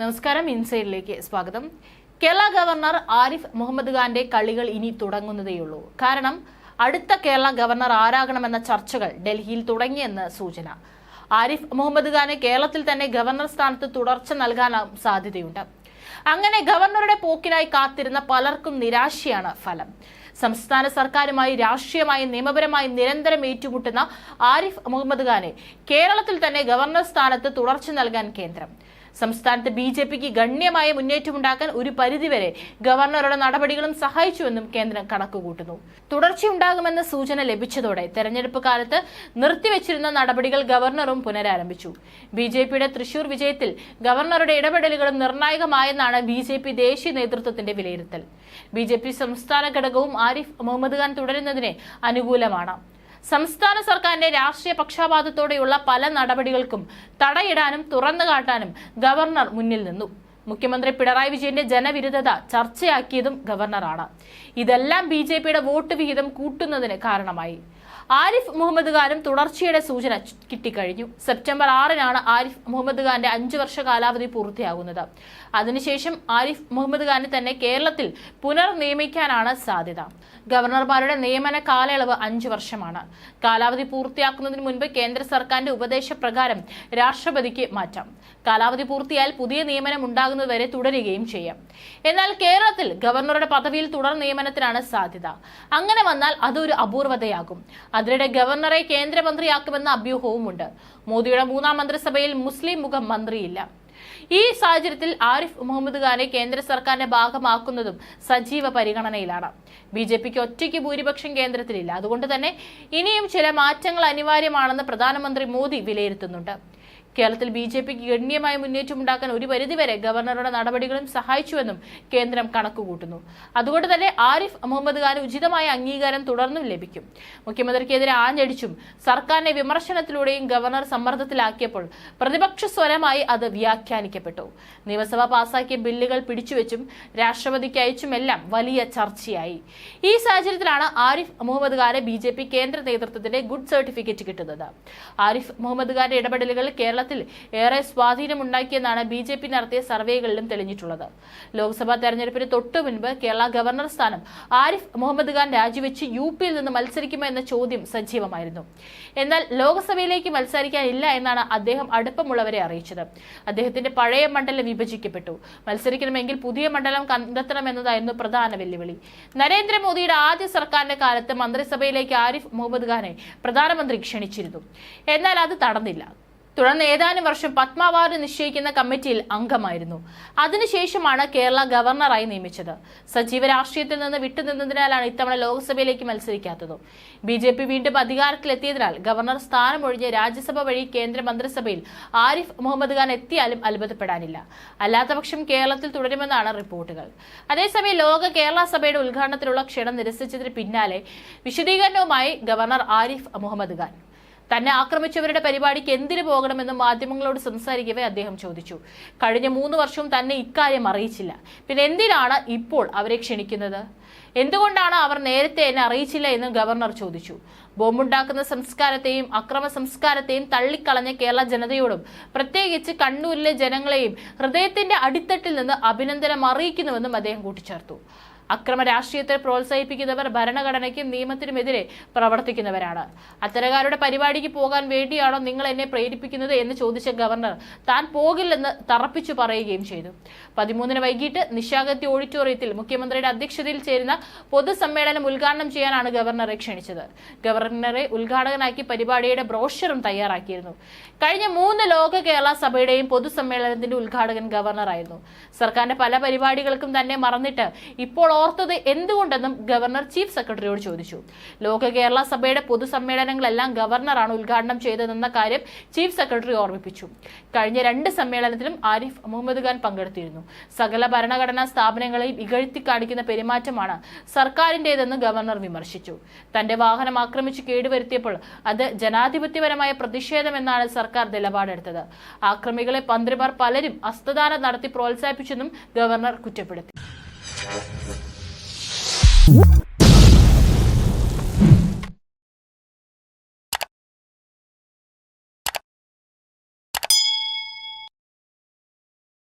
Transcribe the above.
നമസ്കാരം ഇൻസൈഡിലേക്ക് സ്വാഗതം. കേരള ഗവർണർ ആരിഫ് മുഹമ്മദ് ഖാന്റെ കളികൾ ഇനി തുടങ്ങുന്നതേയുള്ളൂ. കാരണം അടുത്ത കേരള ഗവർണർ ആരാകണമെന്ന ചർച്ചകൾ ഡൽഹിയിൽ തുടങ്ങിയെന്ന് സൂചന. ആരിഫ് മുഹമ്മദ് ഖാനെ കേരളത്തിൽ തന്നെ ഗവർണർ സ്ഥാനത്ത് തുടർച്ച നൽകാൻ സാധ്യതയുണ്ട്. അങ്ങനെ ഗവർണറുടെ പോക്കിനായി കാത്തിരുന്ന പലർക്കും നിരാശയാണ് ഫലം. സംസ്ഥാന സർക്കാരുമായി രാഷ്ട്രീയമായും നിയമപരമായി നിരന്തരം ഏറ്റുമുട്ടുന്ന ആരിഫ് മുഹമ്മദ് ഖാനെ കേരളത്തിൽ തന്നെ ഗവർണർ സ്ഥാനത്ത് തുടർച്ച നൽകാൻ കേന്ദ്രം. സംസ്ഥാനത്ത് ബി ജെ പിക്ക് ഗണ്യമായ മുന്നേറ്റമുണ്ടാക്കാൻ ഒരു പരിധിവരെ ഗവർണറുടെ നടപടികളും സഹായിച്ചുവെന്നും കേന്ദ്രം കണക്കുകൂട്ടുന്നു. തുടർച്ചയുണ്ടാകുമെന്ന സൂചന ലഭിച്ചതോടെ തെരഞ്ഞെടുപ്പ് കാലത്ത് നിർത്തിവെച്ചിരുന്ന നടപടികൾ ഗവർണറും പുനരാരംഭിച്ചു. ബി ജെ പിയുടെ തൃശൂർ വിജയത്തിൽ ഗവർണറുടെ ഇടപെടലുകളും നിർണായകമായെന്നാണ് ബി ജെ പി ദേശീയ നേതൃത്വത്തിന്റെ വിലയിരുത്തൽ. ബി ജെ പി സംസ്ഥാന ഘടകവും ആരിഫ് മുഹമ്മദ് ഖാൻ തുടരുന്നതിന് അനുകൂലമാണ്. സംസ്ഥാന സർക്കാരിന്റെ രാഷ്ട്രീയ പക്ഷപാതത്തോടെയുള്ള പല നടപടികൾക്കും തടയിടാനും തുറന്നു കാട്ടാനും ഗവർണർ മുന്നിൽ നിന്നു. മുഖ്യമന്ത്രി പിണറായി വിജയന്റെ ജനവിരുദ്ധത ചർച്ചയാക്കിയതും ഗവർണറാണ്. ഇതെല്ലാം ബി ജെ പിയുടെ വോട്ട് വിഹിതം കൂട്ടുന്നതിന് കാരണമായി. ആരിഫ് മുഹമ്മദ് ഖാനും തുടർച്ചയുടെ സൂചന കിട്ടിക്കഴിഞ്ഞു. സെപ്റ്റംബർ ആറിനാണ് ആരിഫ് മുഹമ്മദ് ഖാന്റെ അഞ്ചു വർഷ കാലാവധി പൂർത്തിയാകുന്നത്. അതിനുശേഷം ആരിഫ് മുഹമ്മദ് ഖാനെ തന്നെ കേരളത്തിൽ പുനർനിയമിക്കാനാണ് സാധ്യത. ഗവർണർമാരുടെ നിയമന കാലയളവ് അഞ്ചു വർഷമാണ്. കാലാവധി പൂർത്തിയാക്കുന്നതിന് മുൻപ് കേന്ദ്ര സർക്കാരിന്റെ ഉപദേശപ്രകാരം രാഷ്ട്രപതിക്ക് മാറ്റാം. കാലാവധി പൂർത്തിയായാൽ പുതിയ നിയമനം ഉണ്ടാകുന്നതുവരെ തുടരുകയും ചെയ്യാം. എന്നാൽ കേരളത്തിൽ ഗവർണറുടെ പദവിയിൽ തുടർ നിയമനത്തിനാണ് സാധ്യത. അങ്ങനെ വന്നാൽ അതൊരു അപൂർവതയാകും. അതിനിടെ ഗവർണറെ കേന്ദ്രമന്ത്രിയാക്കുമെന്ന അഭ്യൂഹവുമുണ്ട്. മോദിയുടെ മൂന്നാം മന്ത്രിസഭയിൽ മുസ്ലിം മുഖം മന്ത്രിയില്ല. ഈ സാഹചര്യത്തിൽ ആരിഫ് മുഹമ്മദ് ഖാനെ കേന്ദ്ര സർക്കാരിന്റെ ഭാഗമാക്കുന്നതും സജീവ പരിഗണനയിലാണ്. ബി ജെ പിക്ക് ഒറ്റയ്ക്ക് ഭൂരിപക്ഷം കേന്ദ്രത്തിലില്ല. അതുകൊണ്ട് തന്നെ ഇനിയും ചില മാറ്റങ്ങൾ അനിവാര്യമാണെന്ന് പ്രധാനമന്ത്രി മോദി വിലയിരുത്തുന്നുണ്ട്. കേരളത്തിൽ ബി ജെ പിക്ക് ഗണ്യമായ മുന്നേറ്റമുണ്ടാക്കാൻ ഒരു പരിധിവരെ ഗവർണറുടെ നടപടികളും സഹായിച്ചുവെന്നും കേന്ദ്രം കണക്കുകൂട്ടുന്നു. അതുകൊണ്ട് തന്നെ ആരിഫ് മുഹമ്മദ് ഖാൻ ഉചിതമായ അംഗീകാരം തുടർന്നും ലഭിക്കും. മുഖ്യമന്ത്രിക്കെതിരെ ആഞ്ഞടിച്ചും സർക്കാരിനെ വിമർശനത്തിലൂടെയും ഗവർണർ സമ്മർദ്ദത്തിലാക്കിയപ്പോൾ പ്രതിപക്ഷ സ്വരമായി അത് വ്യാഖ്യാനിക്കപ്പെട്ടു. നിയമസഭ പാസാക്കിയ ബില്ലുകൾ പിടിച്ചുവെച്ചും രാഷ്ട്രപതിക്ക് അയച്ചുമെല്ലാം വലിയ ചർച്ചയായി. ഈ സാഹചര്യത്തിലാണ് ആരിഫ് മുഹമ്മദ് ഖാനെ ബി കേന്ദ്ര നേതൃത്വത്തിന്റെ ഗുഡ് സർട്ടിഫിക്കറ്റ് കിട്ടുന്നത്. ആരിഫ് മുഹമ്മദ് ഖാന്റെ ഇടപെടലുകൾ കേരളത്തിൽ ഏറെ സ്വാധീനമുണ്ടാക്കിയെന്നാണ് ബി ജെ പി നടത്തിയ സർവേകളിലും തെളിഞ്ഞിട്ടുള്ളത്. ലോക്സഭാ തെരഞ്ഞെടുപ്പിന് തൊട്ടു മുൻപ് കേരള ഗവർണർ സ്ഥാനം ആരിഫ് മുഹമ്മദ് ഖാൻ രാജിവെച്ച് യു പിയിൽ നിന്ന് മത്സരിക്കുമോ എന്ന ചോദ്യം സജീവമായിരുന്നു. എന്നാൽ ലോക്സഭയിലേക്ക് മത്സരിക്കാനില്ല എന്നാണ് അദ്ദേഹം അടുപ്പമുള്ളവരെ അറിയിച്ചത്. അദ്ദേഹത്തിന്റെ പഴയ മണ്ഡലം വിഭജിക്കപ്പെട്ടു. മത്സരിക്കണമെങ്കിൽ പുതിയ മണ്ഡലം കണ്ടെത്തണമെന്നതായിരുന്നു പ്രധാന വെല്ലുവിളി. നരേന്ദ്രമോദിയുടെ ആദ്യ സർക്കാരിന്റെ കാലത്ത് മന്ത്രിസഭയിലേക്ക് ആരിഫ് മുഹമ്മദ് ഖാനെ പ്രധാനമന്ത്രി ക്ഷണിച്ചിരുന്നു. എന്നാൽ അത് നടന്നില്ല തുടർന്ന് ഏതാനും വർഷം പത്മ അവാർഡ് നിശ്ചയിക്കുന്ന കമ്മിറ്റിയിൽ അംഗമായിരുന്നു. അതിനുശേഷമാണ് കേരള ഗവർണറായി നിയമിച്ചത്. സജീവ രാഷ്ട്രീയത്തിൽ നിന്ന് വിട്ടുനിന്നതിനാലാണ് ഇത്തവണ ലോക്സഭയിലേക്ക് മത്സരിക്കാത്തത്. ബി ജെ പി വീണ്ടും അധികാരത്തിലെത്തിയതിനാൽ ഗവർണർ സ്ഥാനമൊഴിഞ്ഞ് രാജ്യസഭ വഴി കേന്ദ്ര മന്ത്രിസഭയിൽ ആരിഫ് മുഹമ്മദ് ഖാൻ എത്തിയാലും അത്ഭുതപ്പെടാനില്ല. അല്ലാത്തപക്ഷം കേരളത്തിൽ തുടരുമെന്നാണ് റിപ്പോർട്ടുകൾ. അതേസമയം ലോക കേരള സഭയുടെ ഉദ്ഘാടനത്തിലുള്ള ക്ഷണം നിരസിച്ചതിന് പിന്നാലെ വിശദീകരണവുമായി ഗവർണർ ആരിഫ് മുഹമ്മദ് ഖാൻ. തന്നെ ആക്രമിച്ചവരുടെ പരിപാടിക്ക് എന്തിനു പോകണമെന്ന് മാധ്യമങ്ങളോട് സംസാരിക്കവേ അദ്ദേഹം ചോദിച്ചു. കഴിഞ്ഞ മൂന്ന് വർഷവും തന്നെ ഇക്കാര്യം അറിയിച്ചില്ല. പിന്നെ എന്തിനാണ് ഇപ്പോൾ അവരെ ക്ഷണിക്കുന്നത്? എന്തുകൊണ്ടാണ് അവർ നേരത്തെ എന്നെ അറിയിച്ചില്ല എന്ന് ഗവർണർ ചോദിച്ചു. ബോംബുണ്ടാക്കുന്ന സംസ്കാരത്തെയും അക്രമ സംസ്കാരത്തെയും തള്ളിക്കളഞ്ഞ കേരള ജനതയോടും പ്രത്യേകിച്ച് കണ്ണൂരിലെ ജനങ്ങളെയും ഹൃദയത്തിന്റെ അടിത്തട്ടിൽ നിന്ന് അഭിനന്ദനം അറിയിക്കുന്നുവെന്നും അദ്ദേഹം കൂട്ടിച്ചേർത്തു. അക്രമ രാഷ്ട്രീയത്തെ പ്രോത്സാഹിപ്പിക്കുന്നവർ ഭരണഘടനയ്ക്കും നിയമത്തിനുമെതിരെ പ്രവർത്തിക്കുന്നവരാണ്. അത്തരക്കാരുടെ പരിപാടിക്ക് പോകാൻ വേണ്ടിയാണോ നിങ്ങൾ എന്നെ പ്രേരിപ്പിക്കുന്നത് എന്ന് ചോദിച്ച ഗവർണർ താൻ പോകില്ലെന്ന് തറപ്പിച്ചു പറയുകയും ചെയ്തു. പതിമൂന്നിന് വൈകിട്ട് നിശാഗത്തി ഓഡിറ്റോറിയത്തിൽ മുഖ്യമന്ത്രിയുടെ അധ്യക്ഷതയിൽ ചേരുന്ന പൊതുസമ്മേളനം ഉദ്ഘാടനം ചെയ്യാനാണ് ഗവർണറെ ക്ഷണിച്ചത്. ഗവർണറെ ഉദ്ഘാടകനാക്കി പരിപാടിയുടെ ബ്രോഷറും തയ്യാറാക്കിയിരുന്നു. കഴിഞ്ഞ മൂന്ന് ലോക കേരള സഭയുടെയും പൊതുസമ്മേളനത്തിന്റെ ഉദ്ഘാടകൻ ഗവർണറായിരുന്നു. സർക്കാരിന്റെ പല പരിപാടികൾക്കും തന്നെ മറന്നിട്ട് ഇപ്പോൾ ഓർത്തത് എന്തുകൊണ്ടെന്നും ഗവർണർ ചീഫ് സെക്രട്ടറിയോട് ചോദിച്ചു. ലോക കേരള സഭയുടെ പൊതുസമ്മേളനങ്ങളെല്ലാം ഗവർണറാണ് ഉദ്ഘാടനം ചെയ്തതെന്ന കാര്യം ചീഫ് സെക്രട്ടറി ഓർമ്മിപ്പിച്ചു. കഴിഞ്ഞ രണ്ട് സമ്മേളനത്തിലും ആരിഫ് മുഹമ്മദ് ഖാൻ പങ്കെടുത്തിരുന്നു. സകല ഭരണഘടനാ സ്ഥാപനങ്ങളെയും ഇകഴ്ത്തി കാണിക്കുന്ന പെരുമാറ്റമാണ് സർക്കാരിന്റേതെന്ന് ഗവർണർ വിമർശിച്ചു. തന്റെ വാഹനം ആക്രമിച്ച് കേടുവരുത്തിയപ്പോൾ അത് ജനാധിപത്യപരമായ പ്രതിഷേധമെന്നാണ് സർക്കാർ നിലപാടെടുത്തത്. ആക്രമികളെ മന്ത്രിമാർ പലരും ഹസ്തദാനം നടത്തി പ്രോത്സാഹിപ്പിച്ചെന്നും ഗവർണർ കുറ്റപ്പെടുത്തി. Woo!